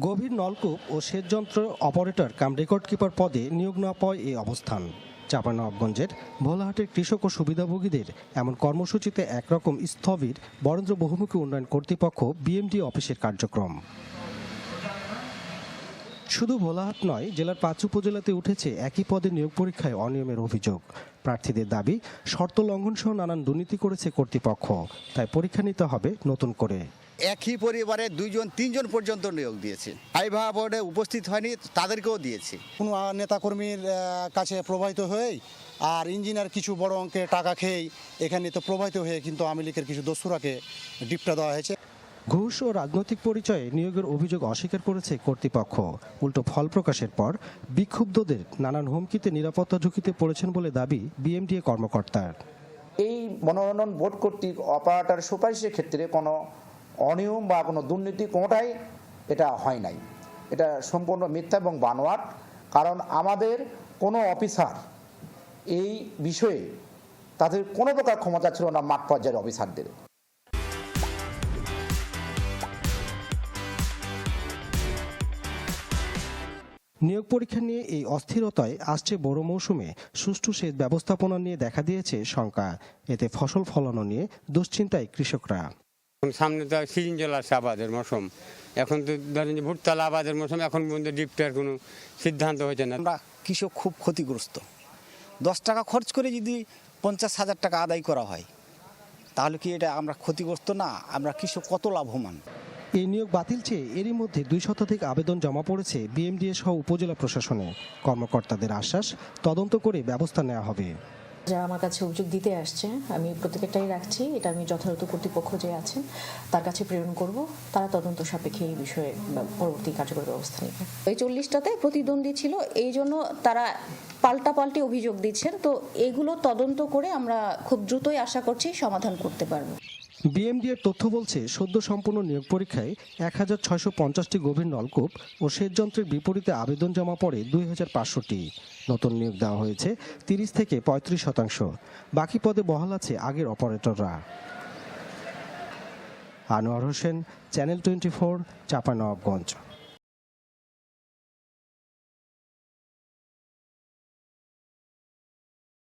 গভীর নলকূপ ও সেচ যন্ত্র অপারেটর কাম রেকর্ড কিপার পদে নিয়োগ না পাওয়ায় এই অবস্থান। চাঁপানবাবগঞ্জের ভোলাহাটের কৃষক ও সুবিধাভোগীদের এমন কর্মসূচিতে একরকম স্থবির বরেন্দ্র বহুমুখী উন্নয়ন কর্তৃপক্ষ বিএমডি অফিসের কার্যক্রম। শুধু ভোলাহাট নয়, জেলার পাঁচ উপজেলাতে উঠেছে একই পদে নিয়োগ পরীক্ষায় অনিয়মের অভিযোগ। প্রার্থীদের দাবি, শর্ত লঙ্ঘন সহ নানান দুর্নীতি করেছে কর্তৃপক্ষ, তাই পরীক্ষা নিতে হবে নতুন করে। একই পরিবারে দুইজন তিনজন পর্যন্ত নিয়োগ দিয়েছে। আইভা বোর্ডে উপস্থিত হয়নি তাদেরকেও দিয়েছে। কোনো নেতাকর্মীর কাছে প্রবাহিত হয়েই আর ইঞ্জিনিয়ার কিছু বড় অঙ্কের টাকা খেয়েই এখানে তো প্রবাহিত হয়ে কিন্তু আওয়ামী লীগের কিছু দস্যুরাকে ডিপটা দেওয়া হয়েছে। ঘুষ ও রাজনৈতিক পরিচয়ে নিয়োগের অভিযোগ অস্বীকার করেছে কর্তৃপক্ষ। উল্টো ফল প্রকাশের পর বিক্ষুব্ধদের নানান হুমকিতে নিরাপত্তা ঝুঁকিতে পড়েছেন বলে দাবি বিএমডিএ কর্মকর্তার। এই মনোনয়ন বোর্ড কর্তৃক অপারেটর সুপারিশের ক্ষেত্রে কোনো অনিয়ম বা কোনো দুর্নীতি কোনোটাই এটা হয় নাই। এটা সম্পূর্ণ মিথ্যা এবং বানোয়াট, কারণ আমাদের কোনো অফিসার এই বিষয়ে তাদের কোনো প্রকার ক্ষমতা ছিল না মাঠ পর্যায়ের অফিসারদের। নিয়োগ পরীক্ষা নিয়ে এই অস্থিরতায় আসছে বড় মৌসুমে সুষ্ঠু সেচ ব্যবস্থাপনা নিয়ে দেখা দিয়েছে শঙ্কা। এতে ফসল ফলানো নিয়ে দুশ্চিন্তায় কৃষকরা। সামনে তো সিজন চলে আসছে আবাদের মৌসুম। এখন তো ধরেন যে ভুট্টাল আবাদের মৌসুম এখন পর্যন্ত ডিপটার কোনো সিদ্ধান্ত হয়েছে না। আমরা কৃষক খুব ক্ষতিগ্রস্ত। দশ টাকা খরচ করে যদি পঞ্চাশ হাজার টাকা আদায় করা হয় তাহলে কি এটা আমরা ক্ষতিগ্রস্ত না? আমরা কৃষক কত লাভবান? এই নিয়োগ বাতিল চেয়ে এরই মধ্যে দুই শতাধিক আবেদন জমা পড়েছে বিএমডিএ সহ উপজেলা প্রশাসনে। কর্মকর্তাদের আশ্বাস তদন্ত করে ব্যবস্থা নেওয়া হবে। যারা আমার কাছে অভিযোগ দিতে আসছে, আমি প্রত্যেকটাই রাখছি। এটা আমি যথাযথ কর্তৃপক্ষ যে আছেন, তার কাছে প্রেরণ করব। তারা তদন্ত সাপেক্ষে এই বিষয়ে পরবর্তী কার্যকর ব্যবস্থা নেবে। এই চল্লিশটাতে প্রতিদ্বন্দ্বী ছিল, এই জন্য তারা পাল্টা পাল্টি অভিযোগ দিচ্ছেন। তো এগুলো তদন্ত করে আমরা খুব দ্রুতই আশা করছি সমাধান করতে পারব। বিএমডিএর তথ্য বলছে, সদ্য সম্পূর্ণ নিয়োগ পরীক্ষায় এক হাজার ছয়শো পঞ্চাশটি গভীর নলকূপ ও সেচ যন্ত্রের বিপরীতে আবেদন জমা পড়ে দুই হাজার পাঁচশোটি। নতুন নিয়োগ দেওয়া হয়েছে তিরিশ থেকে পঁয়ত্রিশ শতাংশ। বাকি পদে বহাল আছে আগের অপারেটররা। Anwar Hossain, channel twenty four Chapainawabganj